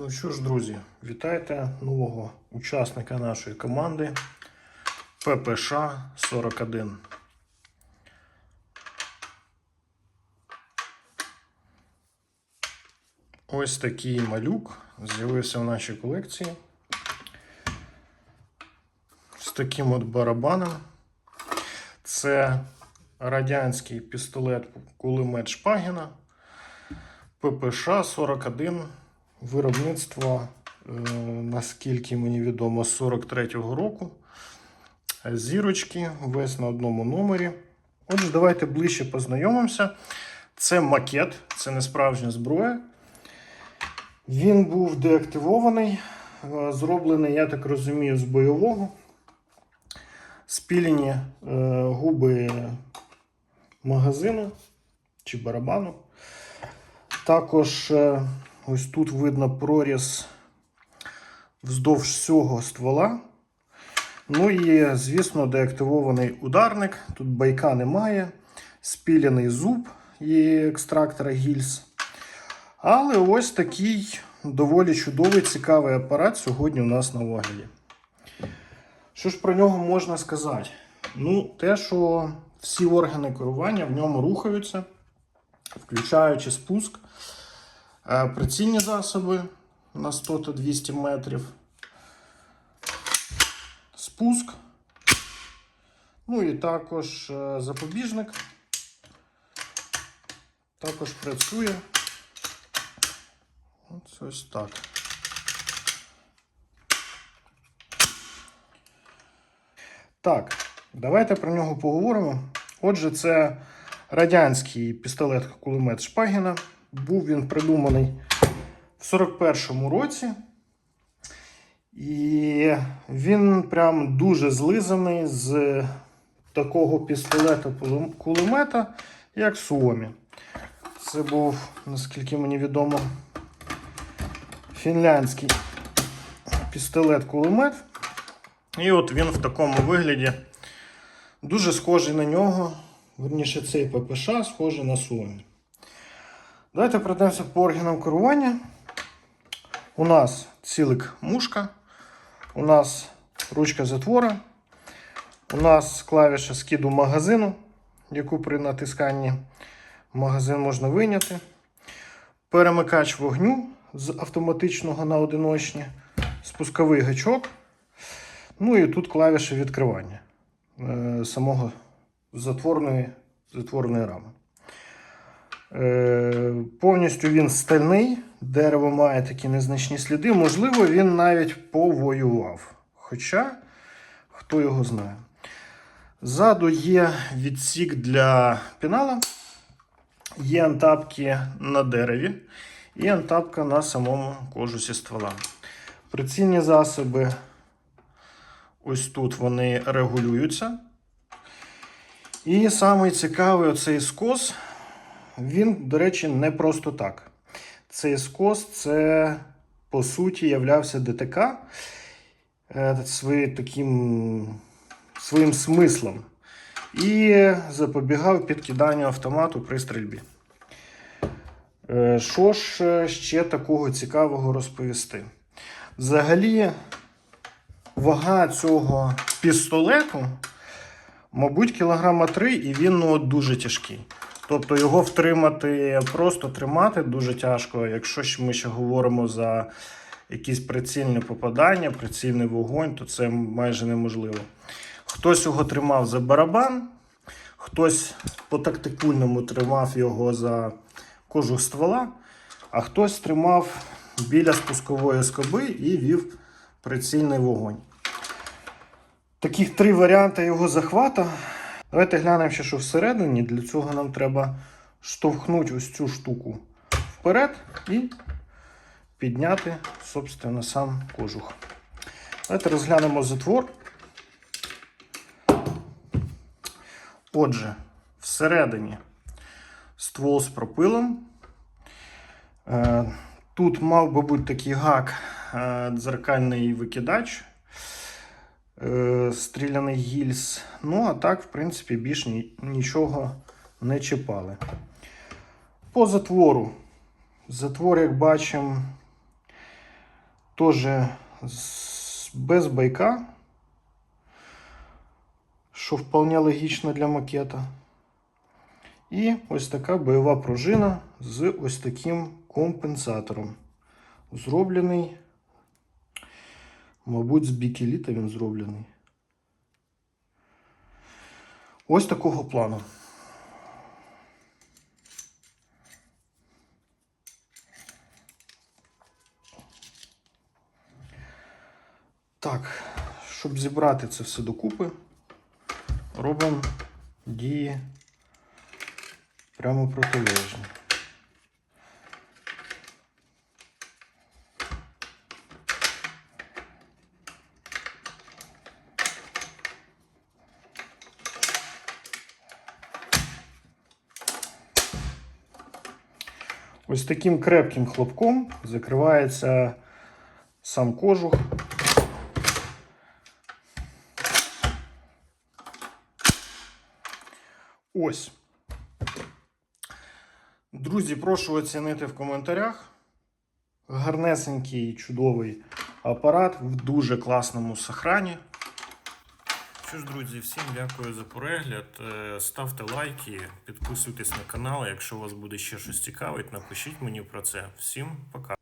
Ну що ж, друзі, вітайте нового учасника нашої команди ППШ 41. Ось такий малюк з'явився в нашій колекції. З таким от барабаном. Це радянський пістолет кулемет Шпагіна. ППШ 41 виробництво, е, наскільки мені відомо, з 43-го року. Зірочки, весь на одному номері. Отже, давайте ближче познайомимося. Це макет, це не справжня зброя. Він був деактивований, е, зроблений, я так розумію, з бойового. Спілені е, губи магазину чи барабану. Також е, ось тут видно проріз вздовж всього ствола. Ну і, звісно, деактивований ударник. Тут байка немає. Спіляний зуб і екстрактора гільз. Але ось такий доволі чудовий, цікавий апарат сьогодні у нас на огляді. Що ж про нього можна сказати? Ну, те, що всі органи керування в ньому рухаються, включаючи спуск, прицільні засоби на 100 та 200 метрів, спуск, ну і також е, запобіжник. Також працює. Ось ось так. Так, давайте про нього поговоримо. Отже, це радянський пістолет-кулемет Шпагіна. Був він придуманий в 41-му році. І він прям дуже злизаний з такого пістолета-кулемета, як Суомі. Це був, наскільки мені відомо, фінляндський пістолет-кулемет. І от він в такому вигляді дуже схожий на нього. Верніше, цей ППШ схожий на Суомі. Давайте пройдемося по органам керування. У нас цілик мушка, у нас ручка затвора, у нас клавіша скиду магазину, яку при натисканні магазин можна вийняти. Перемикач вогню з автоматичного на одиночні, спусковий гачок. Ну і тут клавіша відкривання е, самого затворної, затворної рами. Е, повністю він стальний, дерево має такі незначні сліди. Можливо, він навіть повоював. Хоча, хто його знає. Ззаду є відсік для пінала, є антапки на дереві і антапка на самому кожусі ствола. Прицільні засоби ось тут вони регулюються. І самий цікавий оцей скос, він, до речі, не просто так. Цей скос це, по суті, являвся ДТК е, своє, таким, своїм смислом. І запобігав підкиданню автомату при стрільбі. Е, Що ж е, ще такого цікавого розповісти? Взагалі, вага цього пістолету, мабуть, кілограма 3, і він ну, дуже тяжкий. Тобто його втримати, просто тримати дуже тяжко. Якщо ж ми ще говоримо за якісь прицільне попадання, прицільний вогонь, то це майже неможливо. Хтось його тримав за барабан, хтось по тактикульному тримав його за кожух ствола, а хтось тримав біля спускової скоби і вів прицільний вогонь. Таких три варіанти його захвата. Давайте глянемо ще, що всередині. Для цього нам треба штовхнути ось цю штуку вперед і підняти, собственно, сам кожух. Давайте розглянемо затвор. Отже, всередині ствол з пропилом. Е, Тут мав би бути такий гак, е, дзеркальний викидач, е, стріляний гільз. Ну, а так, в принципі, більш нічого не чіпали. По затвору. Затвор, як бачимо, Теж без байка, що вполне логічно для макета. І ось така бойова пружина з ось таким компенсатором. Зроблений, мабуть, з бікеліта він зроблений. Ось такого плану. Так, щоб зібрати це все докупи, робимо дії прямо протилежні. Ось таким крепким хлопком закривається сам кожух. Ось. Друзі, прошу оцінити в коментарях. Гарнесенький, чудовий апарат в дуже класному сохрані. Що ж, друзі, всім дякую за перегляд. Е, Ставте лайки, підписуйтесь на канал. Якщо вас буде ще щось цікавить, напишіть мені про це. Всім пока.